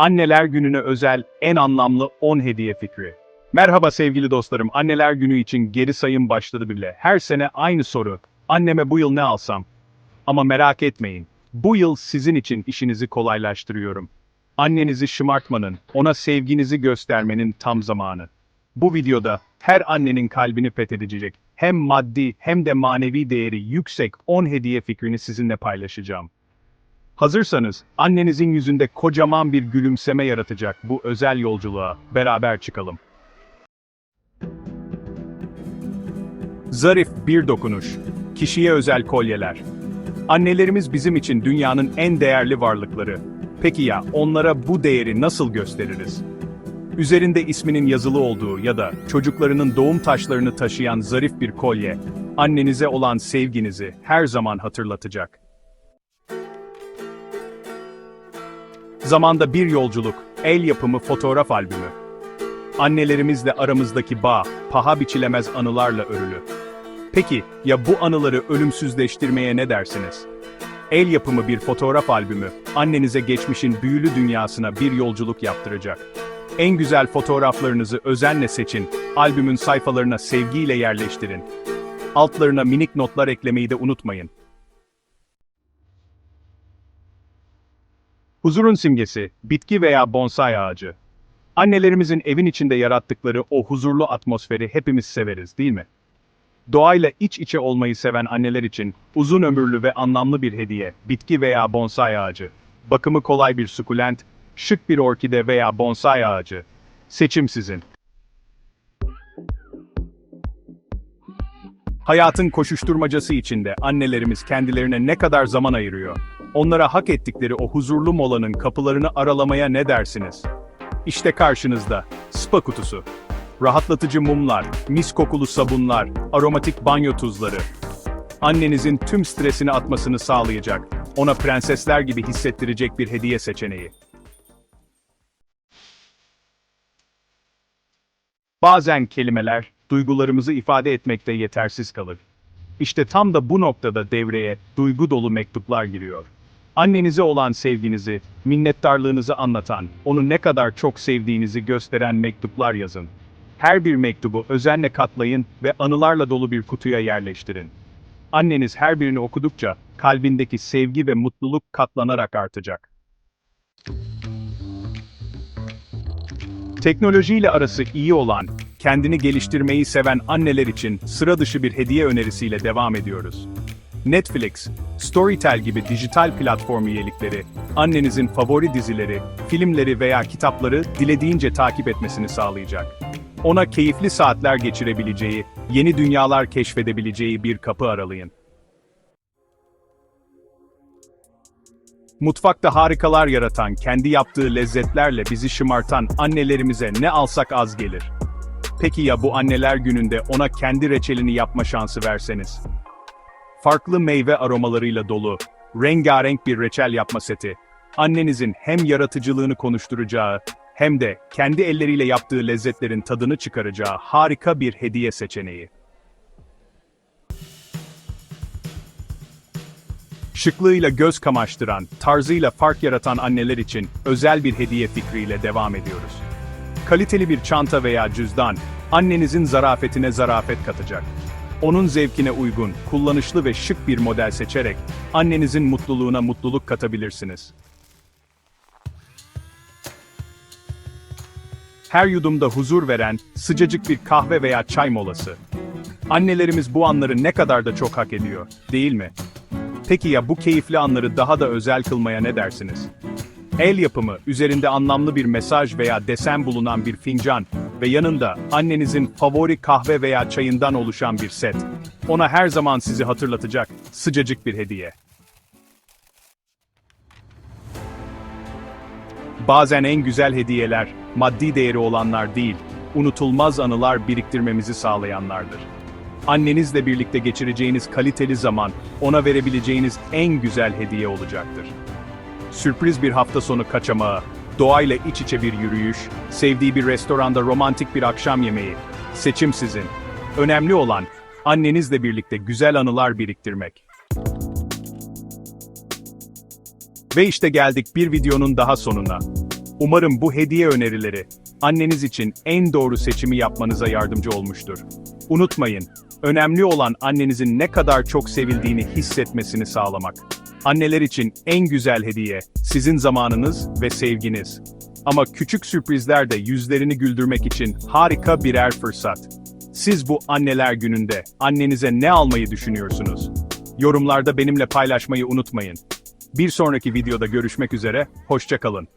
Anneler Günü'ne özel en anlamlı 10 hediye fikri. Merhaba sevgili dostlarım, Anneler Günü için geri sayım başladı bile. Her sene aynı soru. Anneme bu yıl ne alsam? Ama merak etmeyin. Bu yıl sizin için işinizi kolaylaştırıyorum. Annenizi şımartmanın, ona sevginizi göstermenin tam zamanı. Bu videoda her annenin kalbini fethedecek, hem maddi hem de manevi değeri yüksek 10 hediye fikrini sizinle paylaşacağım. Hazırsanız, annenizin yüzünde kocaman bir gülümseme yaratacak bu özel yolculuğa beraber çıkalım. Zarif bir dokunuş. Kişiye özel kolyeler. Annelerimiz bizim için dünyanın en değerli varlıkları. Peki ya onlara bu değeri nasıl gösteririz? Üzerinde isminin yazılı olduğu ya da çocuklarının doğum taşlarını taşıyan zarif bir kolye, annenize olan sevginizi her zaman hatırlatacak. Zamanda bir yolculuk, el yapımı fotoğraf albümü. Annelerimizle aramızdaki bağ, paha biçilemez anılarla örülü. Peki, ya bu anıları ölümsüzleştirmeye ne dersiniz? El yapımı bir fotoğraf albümü, annenize geçmişin büyülü dünyasına bir yolculuk yaptıracak. En güzel fotoğraflarınızı özenle seçin, albümün sayfalarına sevgiyle yerleştirin. Altlarına minik notlar eklemeyi de unutmayın. Huzurun simgesi, bitki veya bonsai ağacı. Annelerimizin evin içinde yarattıkları o huzurlu atmosferi hepimiz severiz, değil mi? Doğayla iç içe olmayı seven anneler için uzun ömürlü ve anlamlı bir hediye, bitki veya bonsai ağacı. Bakımı kolay bir sukulent, şık bir orkide veya bonsai ağacı. Seçim sizin. Hayatın koşuşturmacası içinde annelerimiz kendilerine ne kadar zaman ayırıyor? Onlara hak ettikleri o huzurlu molanın kapılarını aralamaya ne dersiniz? İşte karşınızda, spa kutusu. Rahatlatıcı mumlar, mis kokulu sabunlar, aromatik banyo tuzları. Annenizin tüm stresini atmasını sağlayacak, ona prensesler gibi hissettirecek bir hediye seçeneği. Bazen kelimeler, duygularımızı ifade etmekte yetersiz kalır. İşte tam da bu noktada devreye duygu dolu mektuplar giriyor. Annenize olan sevginizi, minnettarlığınızı anlatan, onu ne kadar çok sevdiğinizi gösteren mektuplar yazın. Her bir mektubu özenle katlayın ve anılarla dolu bir kutuya yerleştirin. Anneniz her birini okudukça kalbindeki sevgi ve mutluluk katlanarak artacak. Teknolojiyle arası iyi olan, kendini geliştirmeyi seven anneler için sıra dışı bir hediye önerisiyle devam ediyoruz. Netflix, Storytel gibi dijital platform üyelikleri, annenizin favori dizileri, filmleri veya kitapları dilediğince takip etmesini sağlayacak. Ona keyifli saatler geçirebileceği, yeni dünyalar keşfedebileceği bir kapı aralayın. Mutfakta harikalar yaratan, kendi yaptığı lezzetlerle bizi şımartan annelerimize ne alsak az gelir. Peki ya bu anneler gününde ona kendi reçelini yapma şansı verseniz? Farklı meyve aromalarıyla dolu, rengarenk bir reçel yapma seti. Annenizin hem yaratıcılığını konuşturacağı, hem de kendi elleriyle yaptığı lezzetlerin tadını çıkaracağı harika bir hediye seçeneği. Şıklığıyla göz kamaştıran, tarzıyla fark yaratan anneler için özel bir hediye fikriyle devam ediyoruz. Kaliteli bir çanta veya cüzdan, annenizin zarafetine zarafet katacak. Onun zevkine uygun, kullanışlı ve şık bir model seçerek annenizin mutluluğuna mutluluk katabilirsiniz. Her yudumda huzur veren, sıcacık bir kahve veya çay molası. Annelerimiz bu anları ne kadar da çok hak ediyor, değil mi? Peki ya bu keyifli anları daha da özel kılmaya ne dersiniz? El yapımı, üzerinde anlamlı bir mesaj veya desen bulunan bir fincan ve yanında annenizin favori kahve veya çayından oluşan bir set. Ona her zaman sizi hatırlatacak sıcacık bir hediye. Bazen en güzel hediyeler, maddi değeri olanlar değil, unutulmaz anılar biriktirmemizi sağlayanlardır. Annenizle birlikte geçireceğiniz kaliteli zaman, ona verebileceğiniz en güzel hediye olacaktır. Sürpriz bir hafta sonu kaçamağı, doğayla iç içe bir yürüyüş, sevdiği bir restoranda romantik bir akşam yemeği. Seçim sizin. Önemli olan, annenizle birlikte güzel anılar biriktirmek. Ve işte geldik bir videonun daha sonuna. Umarım bu hediye önerileri anneniz için en doğru seçimi yapmanıza yardımcı olmuştur. Unutmayın, önemli olan annenizin ne kadar çok sevildiğini hissetmesini sağlamak. Anneler için en güzel hediye sizin zamanınız ve sevginiz. Ama küçük sürprizler de yüzlerini güldürmek için harika birer fırsat. Siz bu anneler gününde annenize ne almayı düşünüyorsunuz? Yorumlarda benimle paylaşmayı unutmayın. Bir sonraki videoda görüşmek üzere, hoşça kalın.